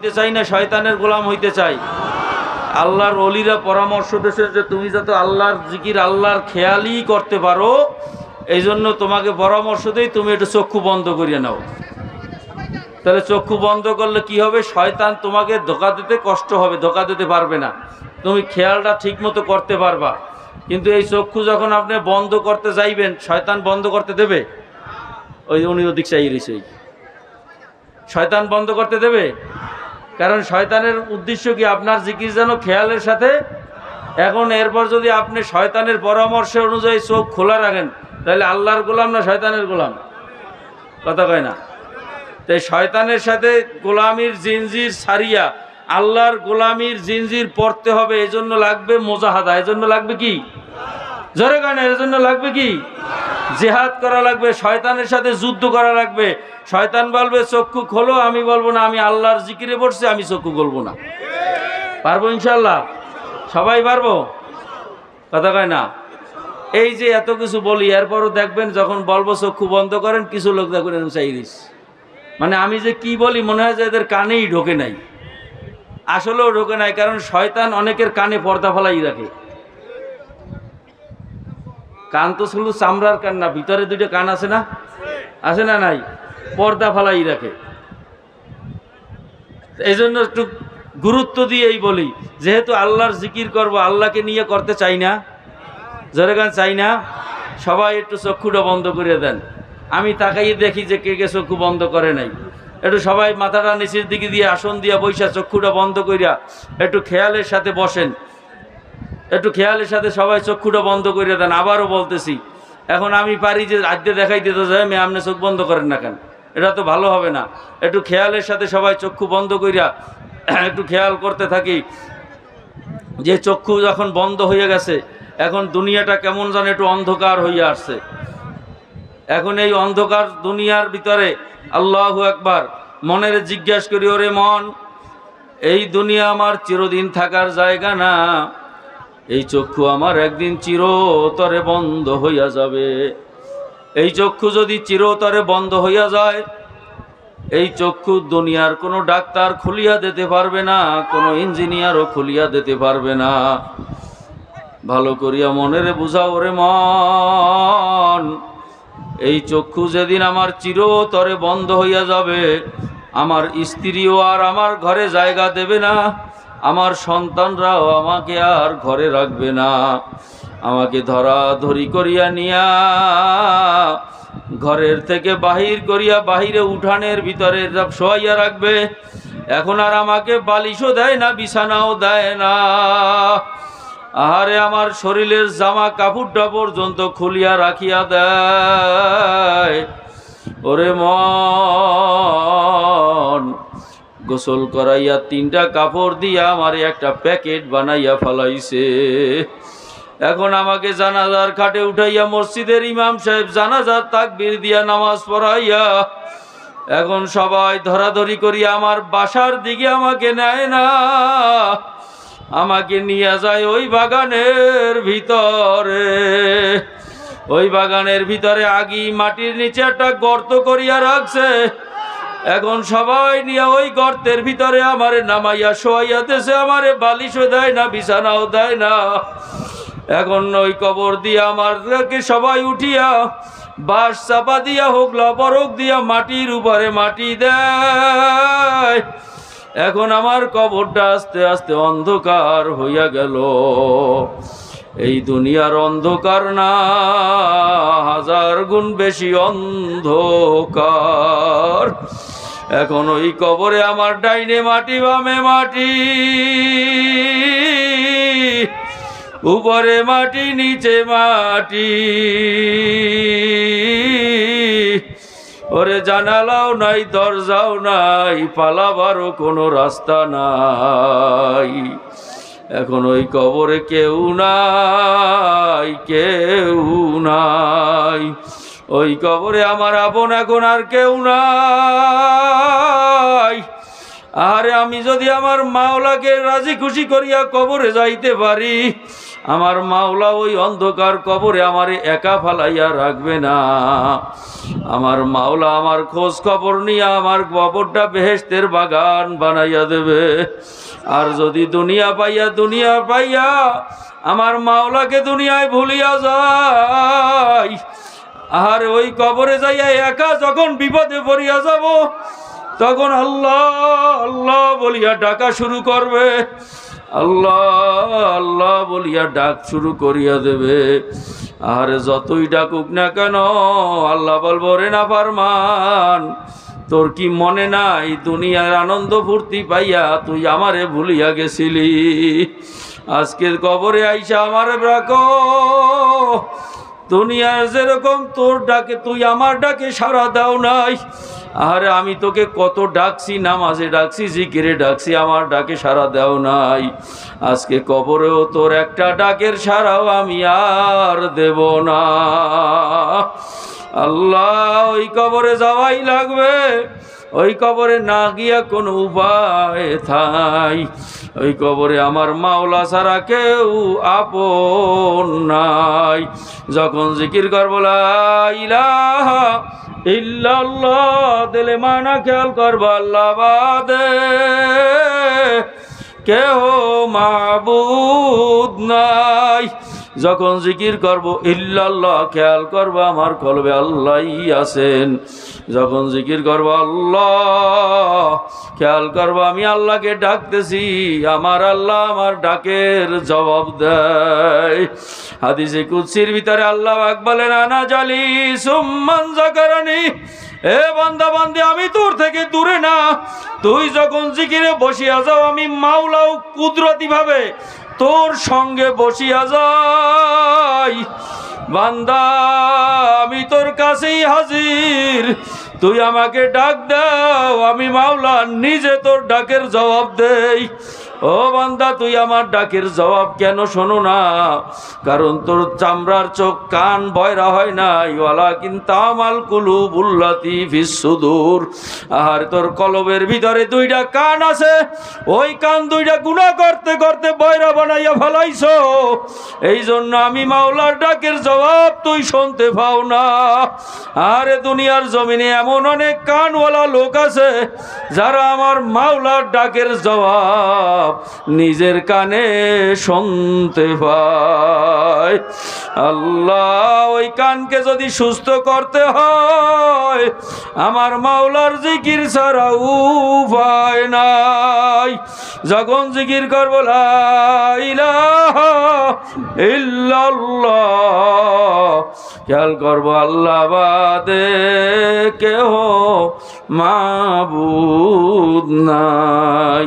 হইতে চাই না, শয়তানের গোলাম হইতে চাই। আল্লাহর অলিরা পরামর্শ দিয়েছে যে তুমি যাতে আল্লাহর জিকির, আল্লাহর খেয়ালই করতে পারো এই জন্য তোমাকে পরামর্শ দেই, তুমি একটু চক্ষু বন্ধ করিয়ে নাও। তাহলে চক্ষু বন্ধ করলে কি হবে? শয়তান তোমাকে ধোকা দিতে কষ্ট হবে, ধোকা দিতে পারবে না। তুমি খেয়ালটা ঠিক মতো করতে পারবা। কিন্তু এই চক্ষু যখন আপনি বন্ধ করতে যাইবেন, শয়তান বন্ধ করতে দেবে? ওই উনি ওদিক চাই রয়েছে শয়তান বন্ধ করতে দেবে? কারণ শয়তানের উদ্দেশ্য কি? আপনার জিকির যেন খেয়ালের সাথে? এখন এরপর যদি আপনি শয়তানের পরামর্শ অনুযায়ী চোখ খোলা রাখেন, তাহলে আল্লাহর গোলাম না শয়তানের গোলাম? কথা কয় না। তাই শয়তানের সাথে গোলামির জিনজির সারিয়া, আল্লাহর গোলামির জিনজির পড়তে হবে, এজন্য লাগবে মোজাহাদা। এজন্য লাগবে কি? জোরে গান, এর জন্য লাগবে কি? জেহাদ করা লাগবে, শয়তানের সাথে যুদ্ধ করা লাগবে। শয়তান বলবে, চক্ষু খোলো, আমি বলব না, আমি আল্লাহর জিকিরে পড়ছি আমি চক্ষু খুলবো না। পারব ইনশাল্লাহ সবাই পারব? কথা কয় না? এই যে এত কিছু বলি, এরপরও দেখবেন যখন বলব, চক্ষু বন্ধ করেন, কিছু লোক দেখবেন চাইরিস মানে আমি যে কি বলি, মনে হয় যে এদের কানেই ঢোকে নাই। আসলেও ঢোকে নাই, কারণ শয়তান অনেকের কানে পর্দা ফেলাই রাখে। কান তো শুধু চামড়ার কান না, ভিতরে দুইটা কান আছে না? আছে না নাই? পর্দা ফালাই রাখে। এই জন্য একটু গুরুত্ব দিয়েই বলি, যেহেতু আল্লাহর জিকির করব, আল্লাহকে নিয়ে করতে চাই না, জোরে গান চাই না, সবাই একটু চক্ষুটা বন্ধ করে দেন। আমি তাকাইয়ে দেখি যে কে কে চক্ষু বন্ধ করে নাই। একটু সবাই মাথাটা নিচের দিকে দিয়ে আসন দিয়া বৈশা চক্ষুটা বন্ধ করিয়া একটু খেয়ালের সাথে বসেন। একটু খেয়ালের সাথে সবাই চক্ষুটা বন্ধ করে দেন, আবারও বলতেছি। এখন আমি পারি যে আদ্যে দেখাই দিতে যাই আমি আপনি চোখ বন্ধ করেন না কেন? এটা তো ভালো হবে না। একটু খেয়ালের সাথে সবাই চক্ষু বন্ধ করিয়া একটু খেয়াল করতে থাকি। যে চক্ষু যখন বন্ধ হয়ে গেছে, এখন দুনিয়াটা কেমন যেন একটু অন্ধকার হইয়া আসছে। এখন এই অন্ধকার দুনিয়ার ভিতরে আল্লাহ একবার মনের জিজ্ঞাসা করি, ওরে মন, এই দুনিয়া আমার চিরদিন থাকার জায়গা না? এই চক্ষু আমার একদিন চিরতরে বন্ধ হইয়া যাবে। এই চক্ষু যদি চিরতরে বন্ধ হইয়া যায়, এই চক্ষু দুনিয়ার কোনো ডাক্তার খুলিয়া দিতে পারবে না, কোনো ইঞ্জিনিয়ারও খুলিয়া দিতে পারবে না। ভালো করিয়া মনের বুঝাও রে মন, এই চক্ষু যেদিন আমার চিরতরে বন্ধ হইয়া যাবে, আমার স্ত্রীও আর আমার ঘরে জায়গা দেবে না। আমার সন্তানরাও আমাকে আর ঘরে রাখবে না। আমাকে ধরাধরি করিয়া নিয়া, ঘরের থেকে বাহির করিয়া বাহিরে উঠানের ভিতরে শোয়াইয়া রাখবে। এখন আর আমাকে বালিশও দেয় না, বিছানাও দেয় না। আহারে আমার শরীরের জামা কাপড়টা পর্যন্ত খুলিয়া রাখিয়া দেয়। ওরে মন গোসল করাইয়া তিনটা কাপড় দিয়া আমার একটা প্যাকেট বানাইয়া ফেলাইছে। এখন আমাকে জানাজার খাটে উঠাইয়া মসজিদের ইমাম সাহেব জানাজার তাকবীর দিয়া নামাজ পড়াইয়া, এখন সবাই ধরাধরি করিয়া আমার বাসার দিকে আমাকে নেয় না। আমাকে নিয়ে যায় ওই বাগানের ভিতরে। ওই বাগানের ভিতরে আগি মাটির নিচে একটা গর্ত করিয়া রাখছে। এখন সবাই নিয়ে ওই গর্তের ভিতরে আমারে নামাইয়া শোয়াইয়া দেশে আমারে বালিশও দেয় না, বিছানাও দেয় না। এখন ওই কবর দিয়া আমারকে সবাই উঠিয়া বাঁশ চাপা দিয়া হোক, লবরক দিয়া মাটির উপরে মাটি দেয়। এখন আমার কবরটা আস্তে আস্তে অন্ধকার হইয়া গেল। এই দুনিয়ার অন্ধকার না, হাজার গুণ বেশি অন্ধকার। এখন ওই কবরে আমার ডাইনে মাটি, বামে মাটি। উপরে মাটি, নিচে মাটি। ওরে জানালাও নাই, দরজাও নাই, পালাবারও কোনো রাস্তা নাই। এখন ওই কবরে কেউ নাই কেউ নাই। ওই কবরে আমার আপন এখন আর কেউ নাই। আরে আমি যদি আমার মাওলাকে রাজি খুশি করিয়া কবরে যাইতে পারি, আমার মাওলা ওই অন্ধকার কবরে আমারে একা ফালাইয়া রাখবে না। আমার মাওলা আমার খোঁজ খবর নিয়ে আমার কবরটা বেহেস্তের বাগান বানাইয়া দেবে। আর যদি দুনিয়া পাইয়া দুনিয়া পাইয়া আমার মাওলাকে দুনিয়ায় ভুলিয়া যায়, আর ওই কবরে যাইয়া একা যখন বিপদে পড়িয়া যাব তখন আল্লাহ আল্লাহ বলিয়া ডাকা শুরু করবে। আল্লাহ আল্লাহ বলিয়া ডাক শুরু করিয়া দেবে। আর যতই ডাকুক না কেন, আল্লাহ বলব রে না পারমান তোর কি মনে নাই? দুনিয়ার আনন্দ ফুর্তি পাইয়া তুই আমারে ভুলিয়া গেছিলি। আজকের কবরে আইসা আমারে রাখো। দুনিয়ার যেরকম তোর ডাকে, তুই আমার ডাকে সাড়া দাও নাই। আরে আমি তোকে কত ডাকছি, নামাজে ডাকছি, জিকিরে ডাকছি, আমার ডাকে সাড়া দাও নাই। আজকে কবরেও তোর একটা ডাকের সাড়াও আমি আর দেব না। আল্লাহ, ওই কবরে যাওয়াই লাগবে। ওই কবরে না গিয়া কোনো উপায় থাই। ওই কবরে আমার মাওলা ছাড়া কেউ আপন নাই। যখন জিকির করব, লা ইলাহা ইল্লাল্লাহ দিলে মানা খেয়াল করব, আল্লাহ বাদে, কেহ মাবুদ নাই। যখন জিকির করব, ইল্লাল্লাহ, খেয়াল করব, আমার কলবে আল্লাহই আছেন। যখন জিকির করব, আল্লাহ, খেয়াল করব, আমি আল্লাহকে ডাকতেছি, আমার আল্লাহ আমার ডাকের জবাব দেয়। হাদিসে কুৎসির ভিতরে আল্লাহ পাক বলেন, আনা জালি সুম্মান জাকারানি। এ বান্দা, বান্দি, আমি তোর থেকে দূরে না। তুই যখন জিকিরে বসিয়া যাও, আমি মাওলাও কুদরতি ভাবে তোর সঙ্গে বসিয়া যাই। বান্দা, আমি তোর কাছেই হাজির। তুই আমাকে ডাক দাও, আমি মাওলা নিজে তোর ডাকের জবাব দেই। ও বান্দা, তুই আমার ডাকের জবাব কেন শোনো না? কারণ তোর চামড়ার চোখ কান বয়রা হয় নাই। ওয়ালা কিন্তু আমাল কুলু বুল্লাতি বিশ্বদূর আর তোর কলবের ভিতরে দুইটা কান আছে। ওই কান দুইটা গুণা করতে করতে বয়রা বানাইয়া ফেলাইছ। এই জন্য আমি মাওলার ডাকের জবাব তুই শুনতে পাও না। আরে, দুনিয়ার জমিনে এমন অনেক কানওয়ালা লোক আছে, যারা আমার মাওলার ডাকের জবাব নিজের কানে শুনতে পায়। আল্লাহ, ওই কানকে যদি সুস্থ করতে হয়, আমার মাওলার জিকির ছাড়া উপায় নাই। যখন জিকির করব খেয়াল করব, আল্লাহ বাদে কেহ মাবুদ নাই।